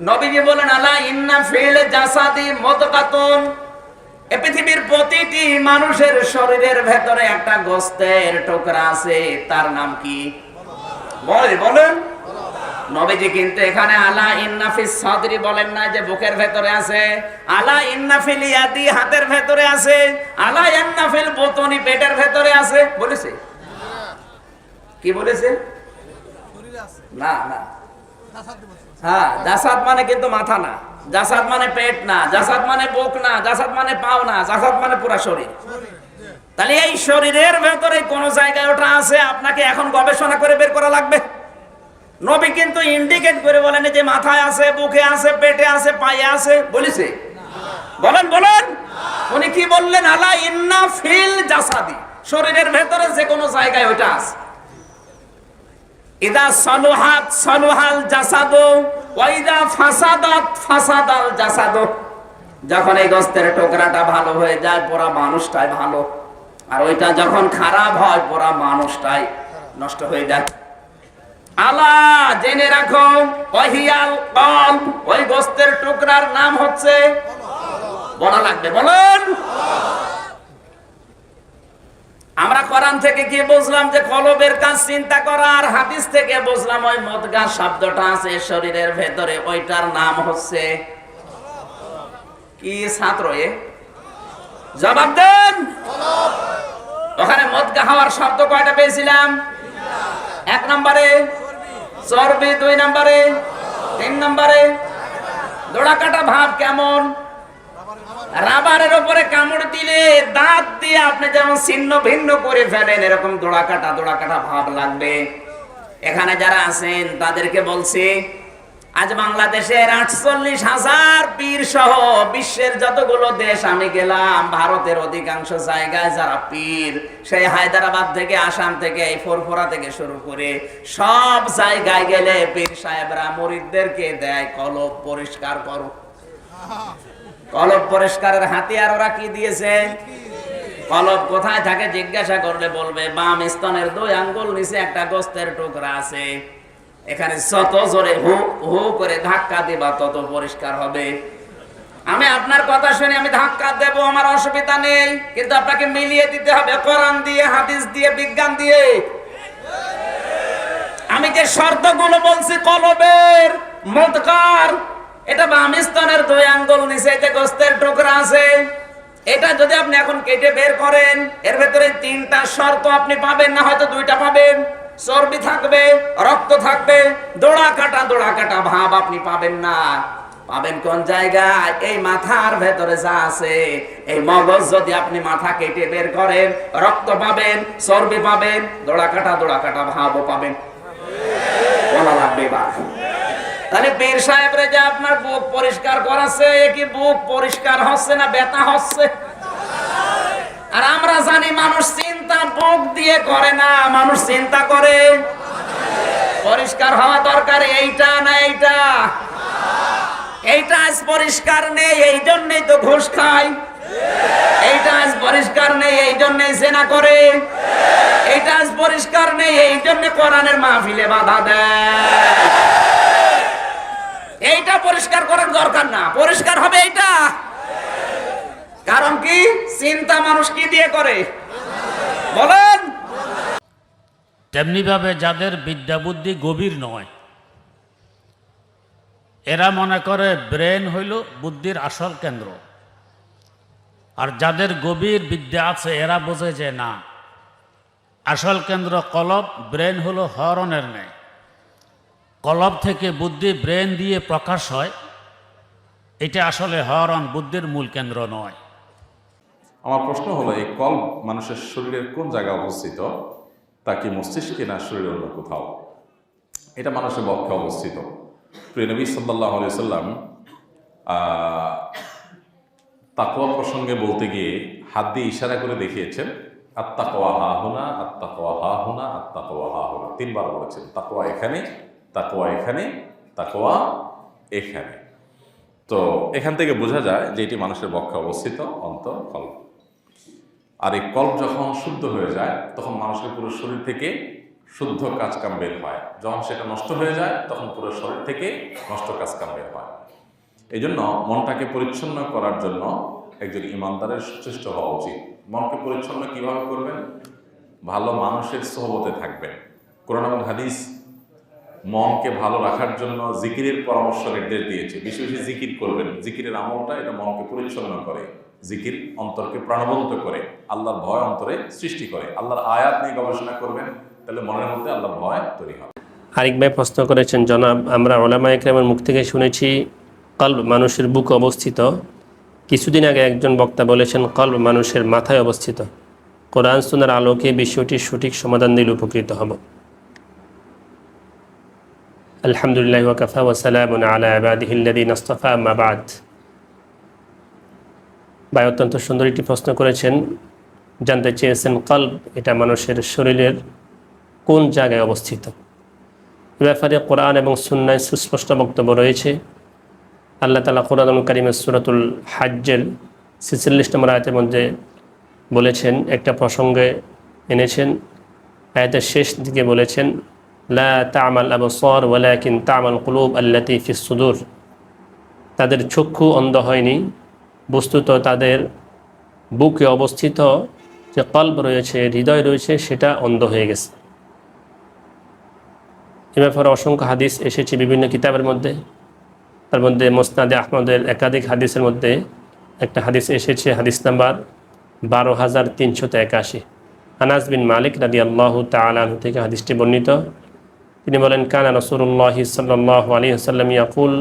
নবীজি বলেন, আলা ইন্না ফিল জাসাদি মদকাতুন এ পৃথিবীর প্রতিটি মানুষের শরীরের ভেতরে একটা গোস্তের টুকরা আছে, তার নাম কি? বলে, বলেন। নবীজি কিন্তু এখানে, আলা ইন্নাফি সাদরি বলেন না, যে বুকের ভেতরে আছে। আলা ইন্নাফিল ইয়াদি হাতের ভেতরে আছে। আলা ইন্নাফিল বতনি পেটের ভেতরে আছে। বলেছে? কি বলেছে? না না। হ্যাঁ জাসাদ মানে কিন্তু মাথা না। জাসাদ মানে পেট না, জাসাদ মানে বুক না, জাসাদ মানে পাও না, জাসাদ মানে পুরা শরীর। তাহলে এই শরীরের ভেতরে কোন জায়গায় ওটা আছে? আপনাকে এখন গবেষণা করে বের করা লাগবে। নবী কিন্তু ইন্ডিকেট করে বলেন যে মাথায় আছে, বুকে আছে, পেটে আছে, পায়ে আছে। বলেছে? বলেন বলেন। উনি কি বললেন? আলা ইন্না ফিল জাসাদি। শরীরের ভেতরে যে কোনো জায়গায় ওটা আছে। ইদা সলুহাত সলুহাল জাসাদো ওয়াইদা ফাসাদাত ফাসাদাল জাসাদো। যখন এই গোস্তের টুকরাটা ভালো হয়ে যায় মানুষটাই ভালো। আর ওইটা যখন খারাপ হয় পুরা মানুষটাই নষ্ট হয়ে যায়। আলা, জেনে রাখো ওহিয়াল কল ওই গোস্তের টুকরার নাম হচ্ছে, বলা লাগবে, বলেন। আমরা কোরআন থেকে কি বুঝলাম যে কলবের কাজ চিন্তা করা আর হাদিস থেকে বুঝলাম ওই মদগা শব্দটা আছে শরীরের ভেতরে, ওইটার নাম হচ্ছে কি ছাত্র এ? জবাব দেন। ওখানে মদগা হওয়ার শব্দ কয়টা পেয়েছিলাম? এক নম্বরে, চর্বি, দুই নম্বরে, তিন নম্বরে। দোড়া কাটা ভাব কেমন? রাবারের উপরে কামড় দিলে দাঁত দিয়ে আপনি যেমন ছিন্ন ভিন্ন করে ফেলেন, এরকম দোড়া কাটা দোড়া কাটা ভাব লাগবে। এখানে যারা আছেন, তাদেরকে বলছি, আজ বাংলাদেশের আটচল্লিশ হাজার পীর সহ বিশ্বের যতগুলো দেশ আমি গেলাম, ভারতের অধিকাংশ জায়গায় যারা পীর, সেই হায়দ্রাবাদ থেকে, আসাম থেকে, এই ফোরফোরা থেকে শুরু করে সব জায়গায় গেলে পীর সাহেবরা মরিদদেরকে দেয় কলব পরিষ্কার করো। কলব পরিষ্কারের হাতিয়ার ওরা কি দিয়েছে? কলব কোথায় থাকে জিজ্ঞাসা করলে বলবে, বাম স্তনের দুই আঙ্গুল নিচে একটা গোস্তের টুকরা আছে। এখানে যত জোরে হু হু করে ধাক্কা দিবা, তত পরিষ্কার হবে। আমি আপনার কথা শুনে আমি ধাক্কা দেব, আমার অসুবিধা নেই। কিন্তু আপনাকে মিলিয়ে দিতে হবে, কোরআন দিয়ে, হাদিস দিয়ে, বিজ্ঞান দিয়ে। আমি যে শর্তগুলো বলছি, কলবের মদকার এটা বামিস্তানের দুই আঙ্গুল, নিচে গোস্তের টুকরা আছে, এটা যদি আপনি এখন কেটে বের করেন, এর ভেতরে তিনটা শর্ত আপনি পাবেন, না হয়তো দুইটা পাবেন। চর্বি থাকবে, রক্ত থাকবে দোড়া কাটা দোড়া কাটা ভাব আপনি পাবেন না। পাবেন কোন জায়গায়? এই মাথার ভেতরে যা আছে, এই মগজ যদি আপনি মাথা কেটে বের করেন, রক্ত পাবেন, চর্বি পাবেন দোড়া কাটা দোড়া কাটা ভাবও পাবেন। বলা লাগবে এবার। তাহলে পীর সাহেবরে যে আপনার বুক পরিষ্কার করাচ্ছে এ কি বুক পরিষ্কার হচ্ছে না ব্যথা হচ্ছে? আর আমরা জানি মানুষ চিন্তা বুক দিয়ে করে না, মানুষ চিন্তা করে। পরিষ্কার হওয়া দরকার, এইটা না এইটা। এইটা আজ পরিষ্কার নেই, এই জন্যই তো ঘুষ খায়। এইটা আজ পরিষ্কার নেই, এই জন্যই সেনা করে। এইটা আজ পরিষ্কার নেই, এই জন্য কোরআনের মাহফিলে বাধা দেয়। এইটা পরিষ্কার করার দরকার না। পরিষ্কার হবে এইটা কারণ কি? চিন্তা মানুষ কি দিয়ে করে? বলেন। তেমনিভাবে যাদের বিদ্যা বুদ্ধি গভীর নয়, এরা মনে করে ব্রেন হইল বুদ্ধির আসল কেন্দ্র। আর যাদের গভীর বিদ্যা আছে, এরা বোঝে যে না, আসল কেন্দ্র কলব, ব্রেন হলো হরণের ন্যায়। কলব থেকে বুদ্ধি, ব্রেন দিয়ে প্রকাশ হয়। এটা আসলে হরণ, বুদ্ধির মূল কেন্দ্র নয়। আমার প্রশ্ন হলো, এই কল মানুষের শরীরের কোন জায়গায় অবস্থিত? তা কি মস্তিষ্কে না শরীরের অন্য কোথাও? এটা মানুষের বক্ষে অবস্থিত। প্রিয় নবী সাল্লাহ সাল্লাম তাকোয়া প্রসঙ্গে বলতে গিয়ে হাত দিয়ে ইশারা করে দেখিয়েছেন আত্মা আত্মাকোয়া হা হোনা আত্মাকোয়া হা হোনা আত্মাকোয়া হা হোনা। তিনবার বলেছেন তাকোয়া এখানে তাকোয়া এখানে তাকোয়া এখানে। তো এখান থেকে বোঝা যায় যে এটি মানুষের বক্ষে অবস্থিত, অন্তর, কল্প। আর এই কল্প যখন শুদ্ধ হয়ে যায়, তখন মানুষের পুরো শরীর থেকে শুদ্ধ কাজ কাম বের হয়। যখন সেটা নষ্ট হয়ে যায়, তখন পুরো শরীর থেকে নষ্ট কাজ কাম বের হয়। এই জন্য মনটাকে পরিচ্ছন্ন করার জন্য একজন ইমানদারের সচেষ্ট হওয়া উচিত। মনকে পরিচ্ছন্ন কীভাবে করবেন? ভালো মানুষের সহবতে থাকবেন। কোরআন হাদিস মনকে ভালো রাখার জন্য জিকিরের পরামর্শ নির্দেশ দিয়েছে। বেশি বেশি জিকির করবেন। জিকিরের আমলটা এটা মনকে পরিচ্ছন্ন করে। জিকির অন্তরকে প্রাণবন্ত করে। আল্লাহর ভয় অন্তরে সৃষ্টি করে। আল্লাহর আয়াত নিয়ে গবেষণা করবেন, তাহলে মনের মধ্যে আল্লাহর ভয় তৈরি হবে। আরেক ভাই প্রশ্ন করেছেন, জনাব, আমরা ওলামা একরামের মুখ থেকে শুনেছি, কল্ব মানুষের বুক অবস্থিত। কিছুদিন আগে একজন বক্তা বলেছেন, কল্ব মানুষের মাথায় অবস্থিত। কোরআন সুনার আলোকে বিষয়টির সঠিক সমাধান দিলে উপকৃত হব। আলহামদুলিল্লাহ ওয়াকাফা ওয়াসালাম আলা আবাদিহিল্লাদিন আস্তফা মাবাদ ভাই, অত্যন্ত সুন্দর একটি প্রশ্ন করেছেন। জানতে চেয়েছেন, কল্ব এটা মানুষের শরীরের কোন জায়গায় অবস্থিত? ব্যাপারে কোরআন এবং সুন্নায় সুস্পষ্ট বক্তব্য রয়েছে। আল্লাহ তালা কোরআন কারিমের সুরাতুল হাজ্জেল ছেচল্লিশ নম্বর আয়তের মধ্যে বলেছেন, একটা প্রসঙ্গে এনেছেন, আয়াতের শেষ দিকে বলেছেন তামাল তাদের চক্ষু অন্ধ হয়নি। বস্তুত তাদের বুকে অবস্থিত যে কল্প রয়েছে, হৃদয় রয়েছে, সেটা অন্ধ হয়ে গেছে। এ ব্যাপারে অসংখ্য হাদিস এসেছে বিভিন্ন কিতাবের মধ্যে। তার মধ্যে মোসনাদে আহমদের একাধিক হাদিসের মধ্যে একটা হাদিস এসেছে, হাদিস নাম্বার বারো হাজার তিনশত একাশি। আনাস বিন মালিক রাদি আল্লাহ তালু থেকে হাদিসটি বর্ণিত। তিনি বলেন, কানা রসুল্লাহ সাল্লাহ আলী আসাল্লাম ইয়াকুল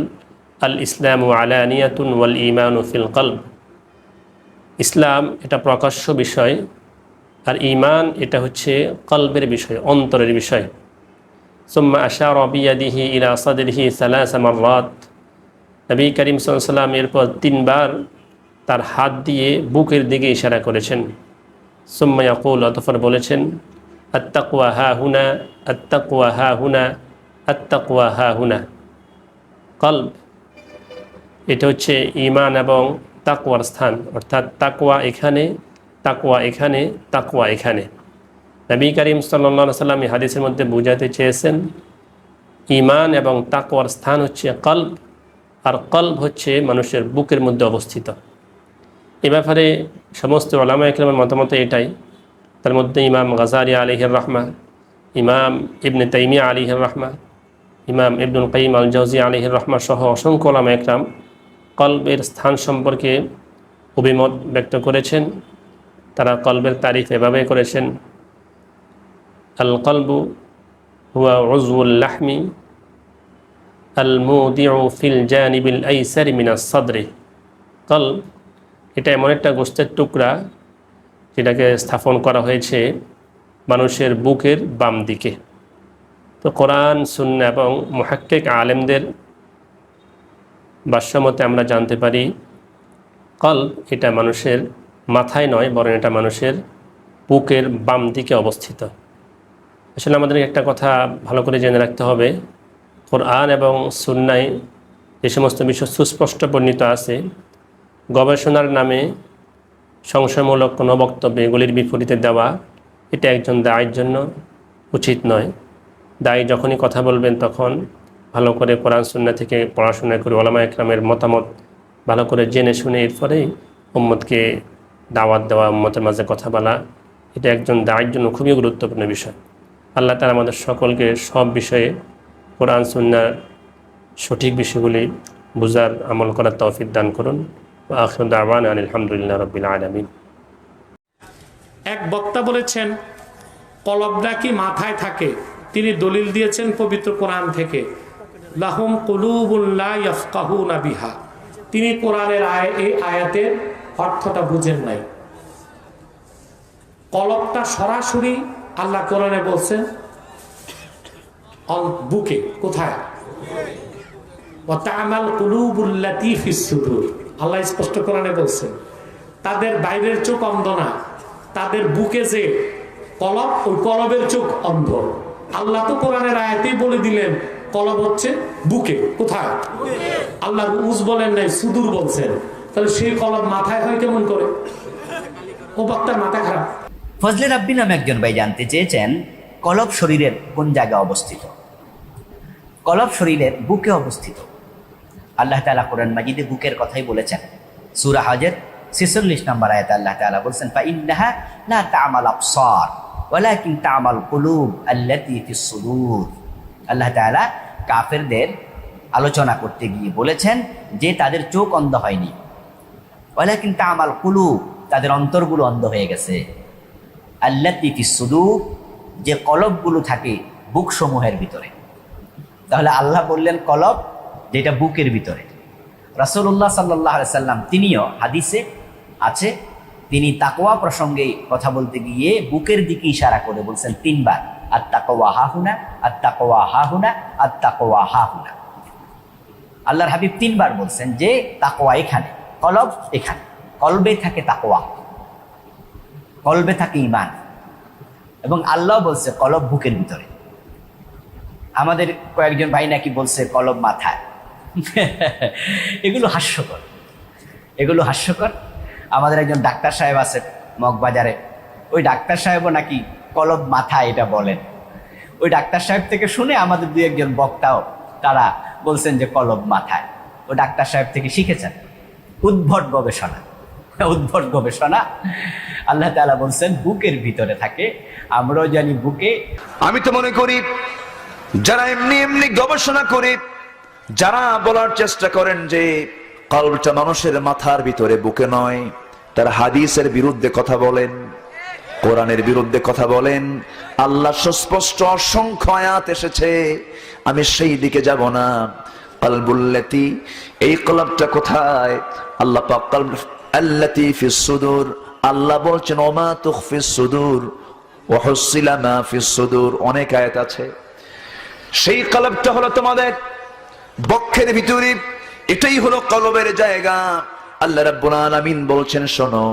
আল ইসলাম আলানিয়াতুন ওয়াল ইমান ফিল কলব। ইসলাম এটা প্রকাশ্য বিষয়, আর ইমান এটা হচ্ছে কল্পের বিষয়, অন্তরের বিষয়। সোম্মা আশা রবিয়াদিহি ইলা সাদিহি সালাসামারাত নবী করিম সাল্লাম এরপর তিনবার তার হাত দিয়ে বুকের দিকে ইশারা করেছেন। সোম্মা ইয়াকুল অতফর বলেছেন আত্মাকুয়া হা হুনা আত্তাকুয়া হা হুনা, আত্তাকুয়া হা হুনা। কল্ব, এটা হচ্ছে ইমান এবং তাকুয়ার স্থান। অর্থাৎ তাকুয়া এখানে তাকুয়া এখানে তাকুয়া এখানে। নবী করিম সাল্লা সাল্লাম হাদিসের মধ্যে বুঝাতে চেয়েছেন ইমান এবং তাকওয়ার স্থান হচ্ছে কল্ব, আর কল্ব হচ্ছে মানুষের বুকের মধ্যে অবস্থিত। এ ব্যাপারে সমস্ত ওলামা ইকলামের মতামত এটাই। তার মধ্যে ইমাম গাজারি আলিহির রহমা ইমাম ইবনে তাইমিয়া আলিহের রহমা ইমাম ইবনুল কাইম আল জাউজি আলিহের রহমা সহ অসংখ্য আলামা একরাম কল্পের স্থান সম্পর্কে অভিমত ব্যক্ত করেছেন। তারা কল্পের তারিফ এভাবে করেছেন আল কলবু হুয়া রজুল্লাহমি আল মুদিউ ফিল জানিবিল আইসারি মিনা সদরে। কল এটা এমন একটা গোষ্ঠের টুকরা যেটাকে স্থাপন করা হয়েছে মানুষের বুকের বাম দিকে। তো কোরআন শূন্য এবং মহাক্কিক আলেমদের ভাষ্যমতে আমরা জানতে পারি কল এটা মানুষের মাথায় নয়, বরং এটা মানুষের বুকের বাম দিকে অবস্থিত। আসলে আমাদের একটা কথা ভালো করে জেনে রাখতে হবে, কোরআন এবং সুন্নায় যে সমস্ত বিষয় সুস্পষ্ট বর্ণিত আছে, গবেষণার নামে সংশয়মূলক কোনো বক্তব্য এগুলির বিপরীতে দেওয়া এটা একজন দায়ের জন্য উচিত নয়। দায়ী যখনই কথা বলবেন তখন ভালো করে কোরআন সুন্না থেকে পড়াশোনা করে ওলামা একরামের মতামত ভালো করে জেনে শুনে এরপরেই উম্মতকে দাওয়াত দেওয়া, উম্মতের মাঝে কথা বলা, এটা একজন দায়ের জন্য খুবই গুরুত্বপূর্ণ বিষয়। আল্লাহ তালা আমাদের সকলকে সব বিষয়ে কোরআন সুন্নার সঠিক বিষয়গুলি বুঝার আমল করার তৌফিক দান করুন। আখর দাওয়ান আলহামদুলিল্লাহ রবিল আলমিন। এক বক্তা বলেছেন, কলবটা কি মাথায় থাকে? তিনি দলিল দিয়েছেন পবিত্র কোরআন থেকে। লাহুম কলুবুল্লাহ বিহা। তিনি কোরআনের আয়, এই আয়াতের অর্থটা বুঝেন নাই। কলবটা সরাসরি আল্লাহ কোরআনে বলছেন, বুকে, কোথায়? আল্লাহ স্পষ্ট কোরআনে বলছেন, তাদের বাইরের চোখ অন্ধ না। তাদের বুকে যে কলব, ওই কলবের চোখ অন্ধ। আল্লাহ তো কোরআনের আয়াতেই বলে দিলেন, কলব হচ্ছে বুকে, কোথায়? আল্লাহ উজ বলেন নাই, সুদূর বলছেন। তাহলে সেই কলব মাথায় হয় কেমন করে? ও বক্তার মাথা খারাপ। ফজলে রাব্বি নামে একজন ভাই জানতে চেয়েছেন, কলব শরীরের কোন জায়গায় অবস্থিত? কলব শরীরের বুকে অবস্থিত। আল্লাহ তালা কোরআন মাজিদে বুকের কথাই বলেছেন। সুরা হজের ছেচল্লিশ নম্বর আয়াত আল্লাহ তালা বলছেন ফা ইন্নাহা লা তা'মাল আবসার, ওয়ালাকিন তা'মাল কুলুব আল্লাতী সুদূর। আল্লাহ তাআলা কাফেরদের আলোচনা করতে গিয়ে বলেছেন যে তাদের চোখ অন্ধ হয়নি। ওয়ালাকিন তা'মাল কুলুব, তাদের অন্তরগুলো অন্ধ হয়ে গেছে। আল্লাতী সুদূর, যে কলবগুলো থাকে বুক সমূহের ভিতরে। তাহলে আল্লাহ বললেন কলব, যেটা বুকের ভিতরে। রাসূলুল্লাহ সাল্লাহ সাল্লাম তিনিও হাদিসে আছে। তিনি তাকোয়া প্রসঙ্গে কথা বলতে গিয়ে বুকের দিকে ইশারা করে বলছেন, তিনবার আর তাকওয়া হাহুনা আর তাকওয়া হাহুনা আর তাকওয়া হাহুনা আল্লাহর হাবিব তিনবার বলছেন যে তাকোয়া এখানে, কলব এখানে, কলবে থাকে তাকোয়া কলবে থাকে ইমান এবং আল্লাহ বলছে, কলব বুকের ভিতরে। আমাদের কয়েকজন ভাই নাকি বলছে, কলব মাথায়। এগুলো হাস্যকর এগুলো হাস্যকর। আমাদের একজন ডাক্তার সাহেব আছে মগবাজারে। ওই ডাক্তার সাহেবও নাকি কলব মাথায় এটা বলেন। ওই ডাক্তার সাহেব থেকে শুনে আমাদের দুই একজন বক্তাও তারা বলছেন যে কলব মাথায়। ও ডাক্তার সাহেব থেকে শিখেছেন। উদ্ভট গবেষণা। উদ্ভট গবেষণা। আল্লাহ তাআলা বলছেন, বুকের ভিতরে থাকে। আমরাও জানি বুকে। আমি তো মনে করি, যারা এমনি এমনি গবেষণা করে, যারা বলার চেষ্টা করেন যে কলবটা মানুষের মাথার ভিতরে বুকে নয় তারা হাদিসের বিরুদ্ধে কথা বলেন, কোরআনের বিরুদ্ধে কথা বলেন। আল্লাহ সুস্পষ্ট অসংখ্য আয়াত এসেছে। আমি সেই দিকে যাব না। কলবুল্লাতি, এই কলবটা কোথায়? আল্লাহ আল্লাতি ফিস সুদূর। আল্লাহ বলছেন, ওমা তুখফিস সুদূর ওয়াহুসিলা মা ফিস সুদূর। অনেক আয়াত আছে। সেই কলবটা হলো তোমাদের বক্ষের ভিতরে। এটাই হলো কলবের জায়গা। আল্লাহ রাব্বুল আলামিন বলছেন শোনো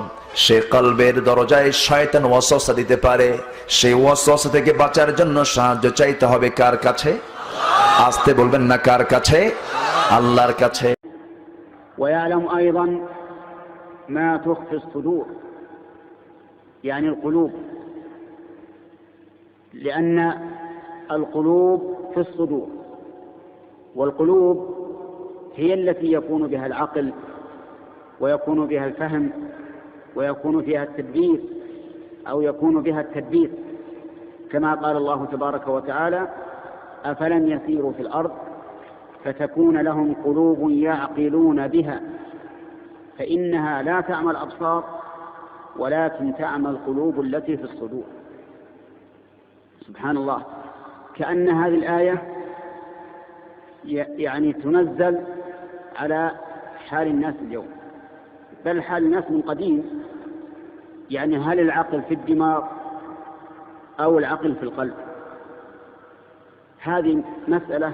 সে কলবের দরজায় শয়তান ওয়াসওয়াসা দিতে পারে সেই ওয়াসওয়াসা থেকে বাঁচার জন্য সাহায্য চাইতে হবে কার কাছে আসতে বলবেন না কার কাছে আল্লাহর কাছে ويعلم أيضا ما تخفي الصدور يعني القلوب لأن القلوب في الصدور والقلوب هي التي يكون بها العقل ويكون بها الفهم ويكون فيها التدبير أو يكون بها التدبير. كما قال الله تبارك وتعالى أفلم يسيروا في الأرض فتكون لهم قلوب يعقلون بها فإنها لا تعمى الأبصار ولكن تعمى القلوب التي في الصدور. سبحان الله. كأن هذه الآية يعني تنزل على حال الناس اليوم. بل حال الناس من قديم. يعني هل العقل في الدماغ أو العقل في القلب؟ هذه مسألة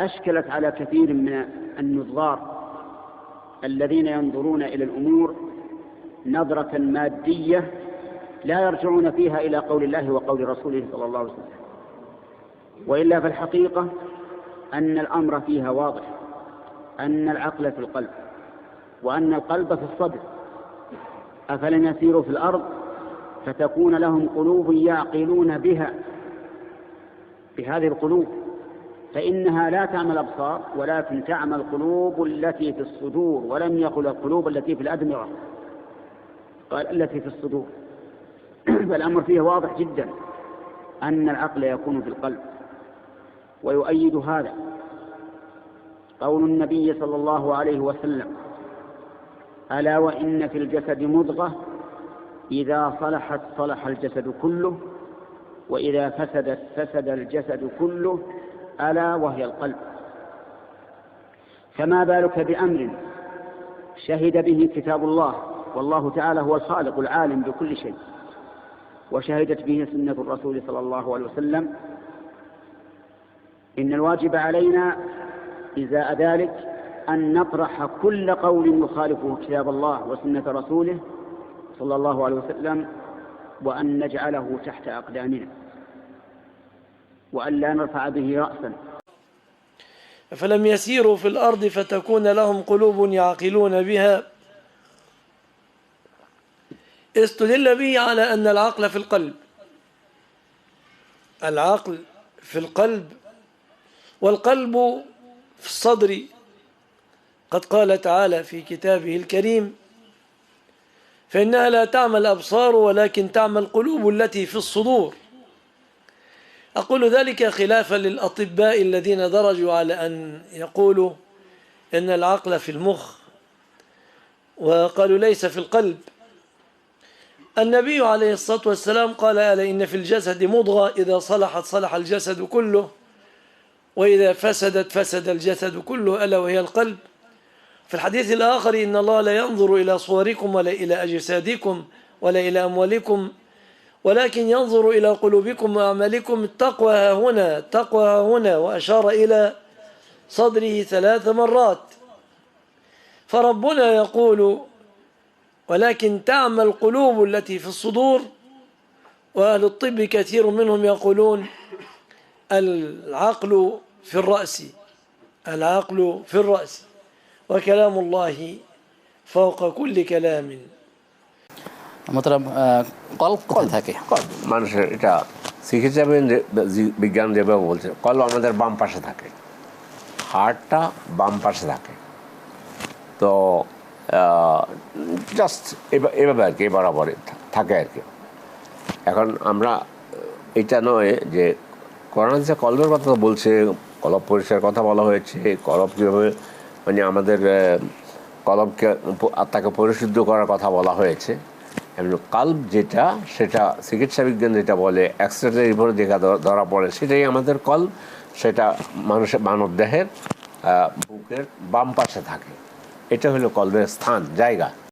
أشكلت على كثير من النظار الذين ينظرون إلى الأمور نظرة مادية لا يرجعون فيها إلى قول الله وقول رسوله صلى الله عليه وسلم. وإلا في الحقيقة أن الأمر فيها واضح أن العقل في القلب. وأن القلب في الصدر. أفلم يسيروا في الأرض فتكون لهم قلوب يعقلون بها بهذه القلوب. فإنها لا تعمى الأبصار ولكن تعمى القلوب التي في الصدور ولم يقل القلوب التي في الأدمغة. قال التي في الصدور. فالأمر فيه واضح جدا أن العقل يكون في القلب. ويؤيد هذا قول النبي صلى الله عليه وسلم. ألا وإن في الجسد مضغة؟ إذا صلحت صلح الجسد كله وإذا فسدت فسد الجسد كله ألا وهي القلب. فما بالك بأمر شهد به كتاب الله؟ والله تعالى هو الخالق العالم بكل شيء. وشهدت به سنة الرسول صلى الله عليه وسلم. إن الواجب علينا إزاء ذلك أن نطرح كل قول يخالفه كتاب الله وسنة رسوله صلى الله عليه وسلم وأن نجعله تحت أقدامنا وأن لا نرفع به رأسا. فلم يسيروا في الأرض فتكون لهم قلوب يعقلون بها. استدل به على أن العقل في القلب. العقل في القلب والقلب في الصدر قد قال تعالى في كتابه الكريم فإنها لا تعمى الأبصار ولكن تعمى القلوب التي في الصدور. أقول ذلك خلافا للأطباء الذين درجوا على أن يقولوا إن العقل في المخ وقالوا ليس في القلب. النبي عليه الصلاة والسلام قال ألا إن في الجسد مضغة إذا صلحت صلح الجسد كله وإذا فسدت فسد الجسد كله ألا وهي القلب؟ في الحديث الآخر إن الله لا ينظر إلى صوركم ولا إلى أجسادكم ولا إلى أموالكم ولكن ينظر إلى قلوبكم وأعمالكم. التقوى ها هنا التقوى ها هنا وأشار إلى صدره ثلاث مرات. فربنا يقول ولكن تعمى القلوب التي في الصدور وأهل الطب كثير منهم يقولون العقل في الرأس العقل في الرأس. وكلام الله فوق كل كلام মোতারাম আহ, কল্প কোথায় থাকে কল- মানুষের এটা চিকিৎসা বিজ্ঞান যে- জি- বিজ্ঞান যেভাবে বলছে কল আমাদের বাম পাশে থাকে হার্টটা বাম পাশে থাকে তো জাস্ট এভাবে আর কি এ বরাবর থা- থাকে আর কি এখন আমরা আহ, এটা নয় যে করোনা যে কলবের কথা তো বলছে কলব পরিষ্কার কথা বলা হয়েছে কলব কীভাবে মানে আমাদের কলমকে আত্মাকে পরিশুদ্ধ করার কথা বলা হয়েছে। এবং কাল্ব যেটা, সেটা চিকিৎসা বিজ্ঞান যেটা বলে এক্সরে উপরে দেখা ধরা পড়ে, সেটাই আমাদের কল সেটা মানুষের, মানব দেহের বুকের বাম পাশে থাকে। এটা হলো কলবের স্থান, জায়গা।